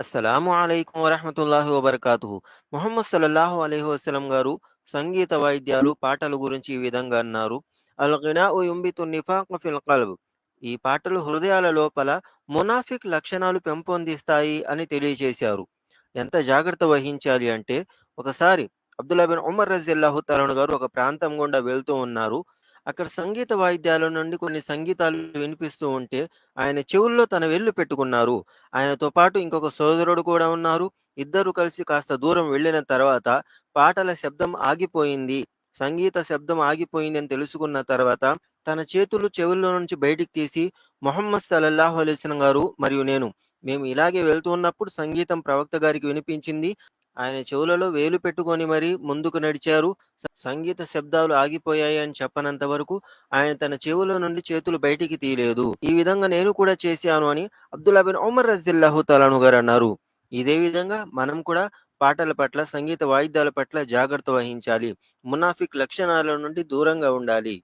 అస్సలాము అలైకుం వరహమతుల్లాహి వబర్కాతుహు. మొహమ్మద్ సల్లల్లాహు అలైహి వసలం గారు సంగీత వాయిద్యాలు, పాటల గురించి ఈ విధంగా అన్నారు. అల్ గినాఉ యుంబితు ఫిల్ కల్బ్. ఈ పాటలు హృదయాల లోపల మునాఫిక్ లక్షణాలు పెంపొందిస్తాయి అని తెలియజేశారు. ఎంత జాగ్రత్త వహించాలి అంటే ఒకసారి అబ్దుల్లా బిన్ ఉమర్ రజిల్లాహు తలను గారు ఒక ప్రాంతం గుండా వెళ్తూ ఉన్నారు. అక్కడ సంగీత వాయిద్యాల నుండి కొన్ని సంగీతాలు వినిపిస్తూ ఉంటే ఆయన చెవుల్లో తన వెళ్ళు పెట్టుకున్నారు. ఆయనతో పాటు ఇంకొక సోదరుడు కూడా ఉన్నారు. ఇద్దరు కలిసి కాస్త దూరం వెళ్ళిన తర్వాత పాటల శబ్దం ఆగిపోయింది. సంగీత శబ్దం ఆగిపోయింది అని తెలుసుకున్న తర్వాత తన చేతులు చెవుల్లో నుంచి బయటికి తీసి మొహమ్మద్ సలల్లాహు అలైహి గారు మరియు నేను మేము ఇలాగే వెళ్తూ ఉన్నప్పుడు సంగీతం ప్రవక్త గారికి వినిపించింది. ఆయన చెవులలో వేలు పెట్టుకొని మరి ముందుకు నడిచారు. సంగీత శబ్దాలు ఆగిపోయాయి అని చెప్పనంత వరకు ఆయన తన చెవుల నుండి చేతులు బయటికి తీయలేదు. ఈ విధంగా నేను కూడా చేశాను అని అబ్దుల్లా బిన్ ఉమర్ రజిల్లాహు తలాను గారు అన్నారు. ఇదే విధంగా మనం కూడా పాటల పట్ల, సంగీత వాయిద్యాల పట్ల జాగ్రత్త వహించాలి. మునాఫిక్ లక్షణాల నుండి దూరంగా ఉండాలి.